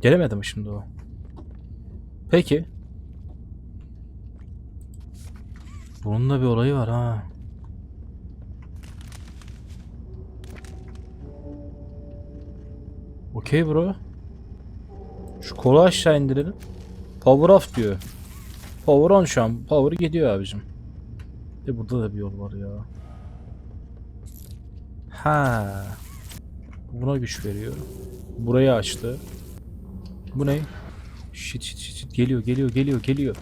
Gelemedi mi şimdi o? Peki. Bunun da bir olayı var ha. Okey bro. Şu kolu aşağı indirelim. Power off diyor. Power on şu an. Power gidiyor abicim. De burada da bir yol var ya. Ha. Buna güç veriyor. Burayı açtı. Bu ne? Shit shit shit, shit. Geliyor geliyor geliyor geliyor.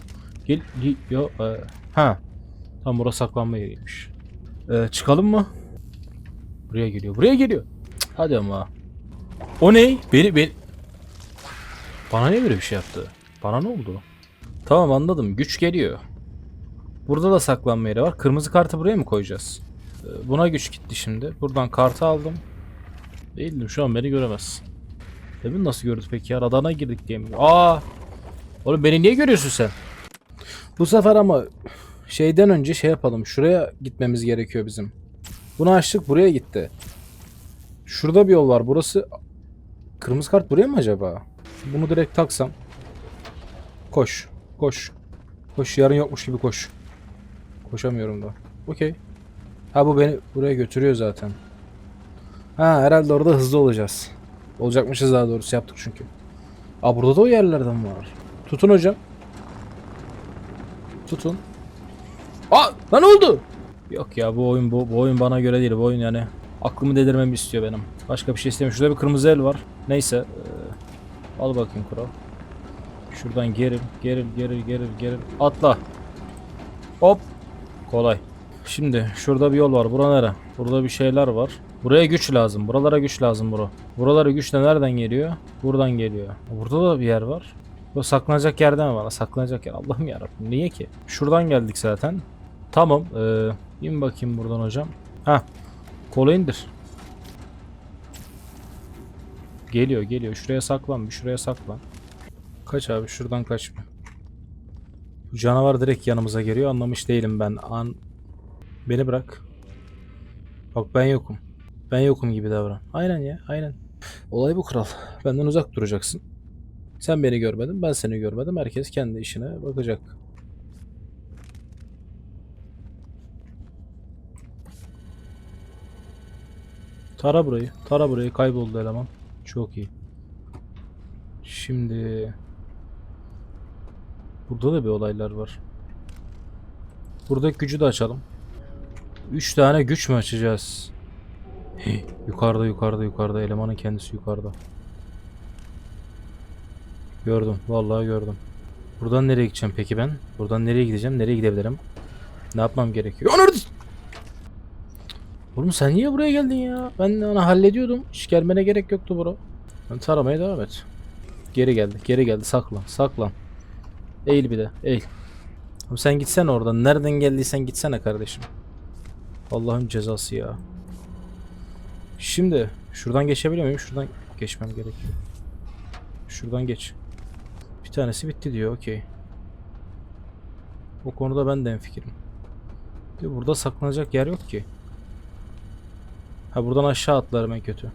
Geliyor. Ee, ha. Tam burası saklanma yeriymiş. Ee, çıkalım mı? Buraya geliyor. Buraya geliyor. Cık, hadi ama. O ne? Beni beni Bana ne böyle bir şey yaptı? Bana ne oldu? Tamam anladım. Güç geliyor. Burada da saklanma yeri var. Kırmızı kartı buraya mı koyacağız? Ee, Buna güç gitti şimdi. Buradan kartı aldım. Değildim şu an beni göremez. Demin nasıl gördü peki ya? Radarına girdik diye mi? Aa! Oğlum beni niye görüyorsun sen? Bu sefer ama şeyden önce şey yapalım. Şuraya gitmemiz gerekiyor bizim. Bunu açtık buraya gitti. Şurada bir yol var. Burası kırmızı kart buraya mı acaba? Bunu direkt taksam. Koş. Koş. Koş yarın yokmuş gibi koş. Koşamıyorum da. Okey. Ha bu beni buraya götürüyor zaten. Ha herhalde orada hızlı olacağız. Olacakmışız daha doğrusu yaptık çünkü. Aa burada da o yerlerden var. Tutun hocam. Tutun. Aa lan oldu? Yok ya bu oyun bu, bu oyun bana göre değil. Bu oyun yani aklımı delirmemi istiyor benim. Başka bir şey istemiyorum. Şurada bir kırmızı el var. Neyse. eee, al bakayım kral. Şuradan geril, geril, geril, geril, geril. Atla. Hop. Kolay. Şimdi şurada bir yol var. Bura nere? Burada bir şeyler var. Buraya güç lazım. Buralara güç lazım bro. Buralara güç de nereden geliyor? Buradan geliyor. Burada da bir yer var. Bu saklanacak yerde mi var? Saklanacak yer. Allah'ım yarabbim. Niye ki? Şuradan geldik zaten. Tamam. Ee, in bakayım buradan hocam. Ha. Kola indir. Geliyor geliyor. Şuraya saklan. Bir şuraya saklan. Kaç abi şuradan kaç. Bu canavar direkt yanımıza geliyor. Anlamış değilim ben. An Beni bırak. Bak ben yokum. Ben yokum gibi davran. Aynen ya, aynen. Olay bu kral. Benden uzak duracaksın. Sen beni görmedin, ben seni görmedim. Herkes kendi işine bakacak. Tara burayı. Tara burayı. Kayboldu eleman. Çok iyi. Şimdi... Burada da bir olaylar var. Buradaki gücü de açalım. 3 tane güç mü açacağız? Yukarıda yukarıda yukarıda elemanın kendisi yukarıda. Gördüm vallahi gördüm. Buradan nereye gideceğim peki ben? Buradan nereye gideceğim? Nereye gidebilirim? Ne yapmam gerekiyor? Ananı! Oğlum sen niye buraya geldin ya? Ben onu hallediyordum. Hiç gelmene gerek yoktu bro. Sen taramaya devam et. Geri geldi. Geri geldi. Saklan. Saklan. Eğil bir de. Eğil. Oğlum sen gitsen oradan. Nereden geldiysen gitsene kardeşim. Allah'ın cezası ya. Şimdi şuradan geçebiliyor muyum? Şuradan geçmem gerekiyor. Şuradan geç. Bir tanesi bitti diyor. Okey. O konuda ben de fikrim. Burada saklanacak yer yok ki. Ha buradan aşağı atlarım en kötü.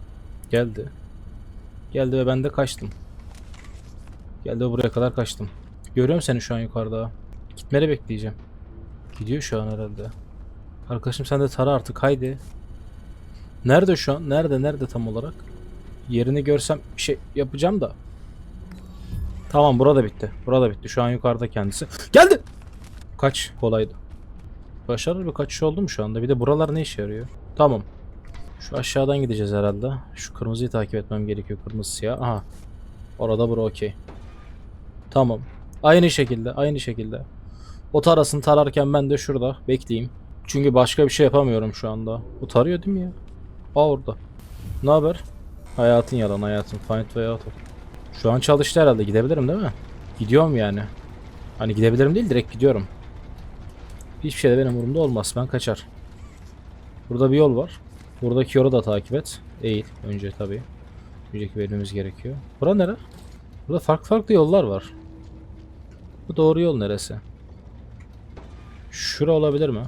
Geldi. Geldi ve ben de kaçtım. Geldi ve buraya kadar kaçtım. Görüyorum seni şu an yukarıda. Gitmeni bekleyeceğim. Gidiyor şu an herhalde. Arkadaşım sen de tara artık haydi. Nerede şu an? Nerede nerede tam olarak? Yerini görsem bir şey yapacağım da. Tamam burada bitti. Burada bitti. Şu an yukarıda kendisi. Geldi. Kaç kolaydı. Başarılı bir kaçış oldu mu şu anda? Bir de buralar ne işe yarıyor? Tamam. Şu aşağıdan gideceğiz herhalde. Şu kırmızıyı takip etmem gerekiyor. Kırmızı siyah. Aha. Orada bura okey. Tamam. Aynı şekilde. Aynı şekilde. O tarasını tararken ben de şurada bekleyeyim. Çünkü başka bir şey yapamıyorum şu anda. Bu tarıyor değil mi ya? Aa orada. Ne haber? Hayatın yalan hayatın. Find way out. Şu an çalıştı herhalde. Gidebilirim değil mi? Gidiyorum yani. Hani gidebilirim değil direkt gidiyorum. Hiçbir şey de benim umurumda olmaz. Ben kaçar. Burada bir yol var. Buradaki yolu da takip et. Eğil. Önce tabii. Önceki vermemiz gerekiyor. Bura nere? Burada farklı farklı yollar var. Bu doğru yol neresi? Şura olabilir mi?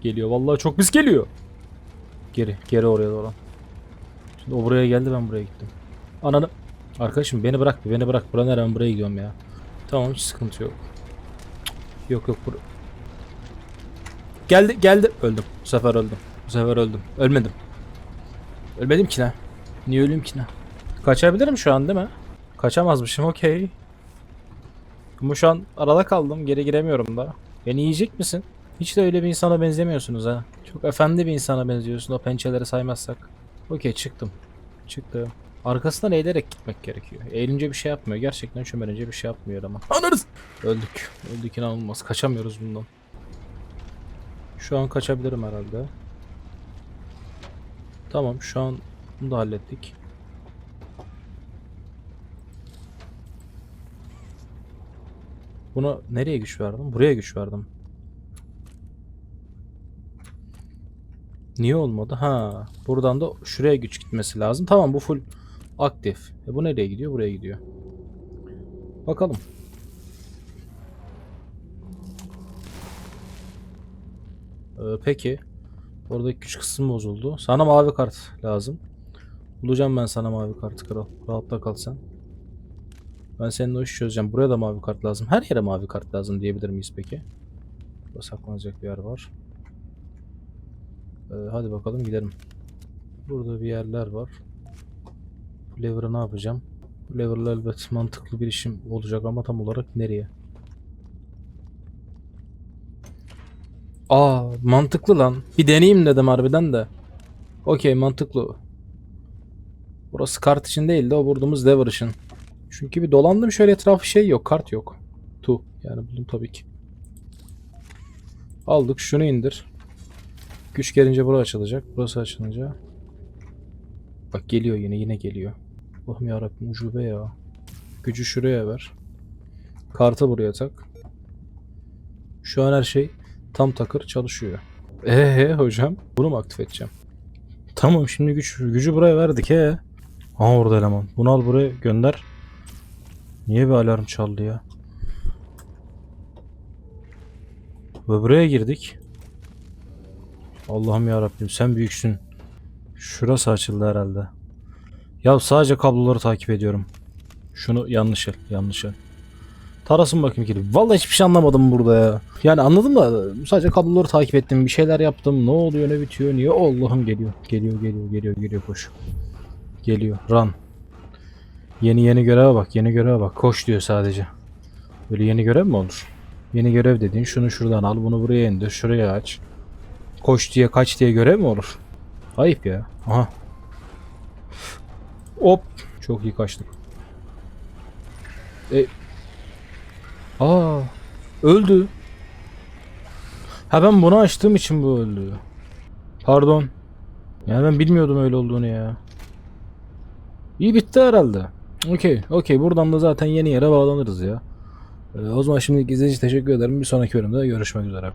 Geliyor. Vallahi çok pis geliyor. Geri. Geri oraya doğru. O buraya geldi ben buraya gittim. Ananı. Arkadaşım beni bırak beni bırak. Bura nere ben buraya gidiyorum ya. Tamam hiç sıkıntı yok. Yok yok bur Geldi geldi. Öldüm. Bu sefer öldüm. Bu sefer öldüm. Ölmedim. Ölmedim ki ne? Niye öleyim ki ne? Kaçabilirim şu an değil mi? Kaçamazmışım okey. Ama şu an arada kaldım. Geri giremiyorum da. Beni yiyecek misin? Hiç de öyle bir insana benzemiyorsunuz ha. Çok efendi bir insana benziyorsun o pençeleri saymazsak. Okey çıktım. Çıktım. Arkasından eğilerek gitmek gerekiyor. Eğilince bir şey yapmıyor. Gerçekten çömelince bir şey yapmıyor ama. Anarız! Öldük. Öldük inanılmaz. Kaçamıyoruz bundan. Şu an kaçabilirim herhalde. Tamam şu an bunu da hallettik. Buna nereye güç verdim? Buraya güç verdim. Niye olmadı? Ha, buradan da şuraya güç gitmesi lazım. Tamam bu full aktif. E bu nereye gidiyor? Buraya gidiyor. Bakalım. Ee, peki. Oradaki güç kısım bozuldu. Sana mavi kart lazım. Bulacağım ben sana mavi kartı kral. Rahatta kal sen. Ben senin o işi çözeceğim. Buraya da mavi kart lazım. Her yere mavi kart lazım diyebilir miyiz peki? Burada saklanacak bir yer var. Ee, hadi bakalım gidelim. Burada bir yerler var. Bu lever'ı ne yapacağım? Bu lever'la elbet mantıklı bir işim olacak ama tam olarak nereye? Aa mantıklı lan. Bir deneyeyim dedim harbiden de. Okey mantıklı. Burası kart için değil de o vurduğumuz lever için. Çünkü bir dolandım şöyle etrafı şey yok. Kart yok. Tu. Yani buldum tabii ki. Aldık. Şunu indir. Güç gelince burası açılacak. Burası açılınca. Bak geliyor yine yine geliyor. Allah'ım yarabbim ucube ya. Gücü şuraya ver. Kartı buraya tak. Şu an her şey tam takır çalışıyor. Eee hocam bunu mu aktif edeceğim? Tamam şimdi güç gücü buraya verdik he. Aha orada eleman. Bunu al buraya gönder. Niye bir alarm çaldı ya? Ve buraya girdik. Allah'ım ya Rabbim sen büyüksün. Şurası açıldı herhalde. Ya sadece kabloları takip ediyorum. Şunu yanlış el, yanlış el. Tarasın bakayım ki. Vallahi hiçbir şey anlamadım burada ya. Yani anladım da sadece kabloları takip ettim. Bir şeyler yaptım. Ne oluyor, ne bitiyor, niye? Allah'ım geliyor. Geliyor, geliyor, geliyor, geliyor koş. Geliyor. Run. Yeni yeni göreve bak, yeni göreve bak. Koş diyor sadece. Böyle yeni görev mi olur? Yeni görev dediğin şunu şuradan al, bunu buraya indir, şuraya aç. Koş diye kaç diye görev mi olur? Ayıp ya. Aha. Hop. Çok iyi kaçtık. E. Aa. Öldü. Ha ben bunu açtığım için bu öldü. Pardon. Yani ben bilmiyordum öyle olduğunu ya. İyi bitti herhalde. Okey. Okey. Buradan da zaten yeni yere bağlanırız ya. Ee, o zaman şimdi izleyici teşekkür ederim. Bir sonraki bölümde görüşmek üzere.